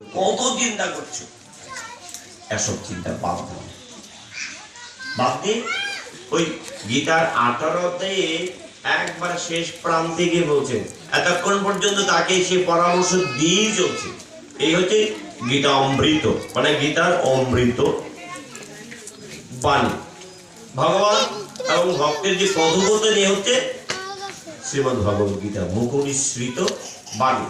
কত চিন্তা করছ? এসব চিন্তা বাদ দিয়ে ওই গীতার আঠারো একবার শেষ প্রান্তে গিয়ে বলছে, এতক্ষণ পর্যন্ত তাকে সে পরামর্শ দিয়েই চলছে। এই হচ্ছে গীতা অমৃত। মানে গীতার অমৃত বাণী। ভগবান এবং ভক্তের যে কথোপকথন এ হচ্ছে শ্রীমদ ভগবত গীতা মুখনিসৃত বাণী।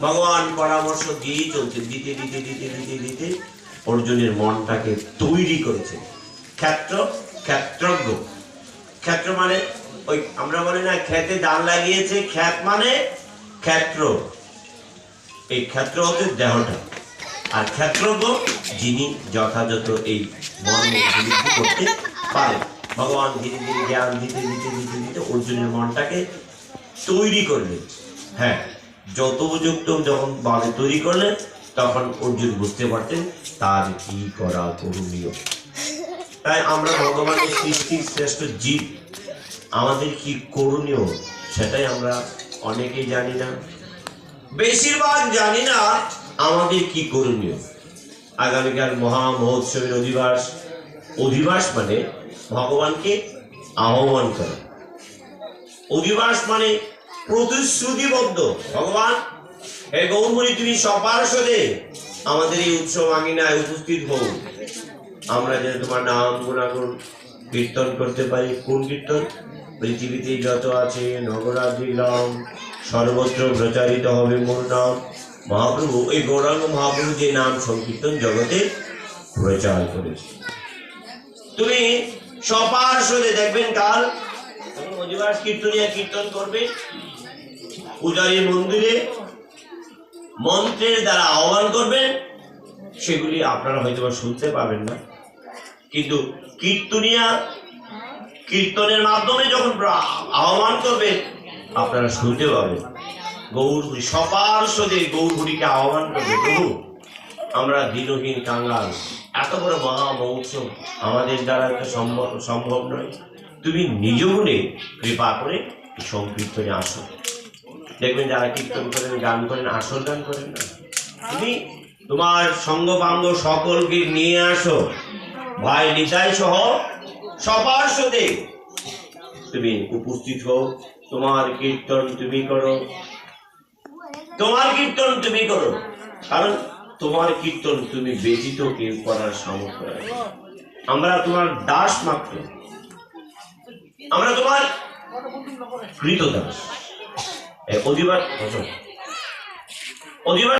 ভগবান পরামর্শ দিয়েই চলছে, দিতে দিতে দিতে দিতে দিতে অর্জুনের মনটাকে তৈরি করেছে। ক্ষেত্র, ক্ষেত্রজ্ঞ। ক্ষেত্র মানে ওই আমরা বলি না খেতে দান লাগিয়েছে খ্যাত মানে ক্ষেত্র। এই ক্ষেত্র হচ্ছে দেহটা। আর ক্ষেত্রজ্ঞ যিনি যথাযথ এই উপলব্ধি করতে পারে। ভগবান ধীরে ধীরে জ্ঞান দিতে দিতে দিতে দিতে অর্জুনের মনটাকে তৈরি করলেন। হ্যাঁ। যত উপযুক্ত যখন ভাবে তৈরি করলেন, তখন অর্জুন বুঝতে পারতেন তার কি করা করণীয়। তাই আমরা ভগবানের সৃষ্টির শ্রেষ্ঠ জীব, আমাদের কি করণীয় সেটাই আমরা অনেকেই জানি না। বেশিরভাগ জানি না আমাদের কি করণীয়। আগামীকাল মহা মহোৎসবের অধিবাস অধিবাস মানে ভগবানকে আহ্বান করা। অধিবাস মানে প্রতিশ্রুতিবদ্ধ ভগবান, হে গৌরমণি, তুমি সপার্শ্বদে আমাদের এই উৎসব আঙিনায় উপস্থিত হও। আমরা যেন তোমার নাম গুণাগুণ কীর্তন করতে পারি। কোন কীর্তন? পৃথিবীতে যত আছে নগরাধি গ্রাম সর্বত্র প্রচারিত হবে মোর নাম। মহাপ্রভু, এই গৌরাঙ্গ মহাপ্রভু যে নাম সংকীর্তন জগতে প্রচার করেছে। তুমি সপার্শ্বদে দেখবেন কাল কীর্তনিয়া কীর্তন করবে। পূজারী মন্দিরে মন্ত্রের দ্বারা আহ্বান করবেন, সেগুলি আপনারা হয়তো শুনতে পাবেন না। কিন্তু কীর্তনিয়া, কীর্তনের মাধ্যমে যখন আহ্বান করবেন, আপনারা শুনতে পাবেন। গৌরপুরী সপার্শ্বদে গৌরপুরীকে আহ্বান করবে, প্রভু, আমরা দিনহীন কাঙ্গাল, এত বড় মহা মহোৎসব আমাদের দ্বারা তো সম্ভব সম্ভব নয়। তুমি নিজ গুণে কৃপা করে সংকীর্তনে আসো। দেখবেন যারা কীর্তন করেন গান করেন আসল গান করেন না? তুমি তোমার সঙ্গ পাঙ্গ সকলকে নিয়ে আসো। ভাই নিতাই সহ সবার সাথে তুমি উপস্থিত হও তোমার কীর্তন তুমি করো। তোমার কীর্তন তুমি করো। কারণ তোমার কীর্তন তুমি ব্যতীত কেউ করার সামর্থ্য আমরা তোমার দাস মাত্র। আমরা তোমার কৃত অধিবার অধিবার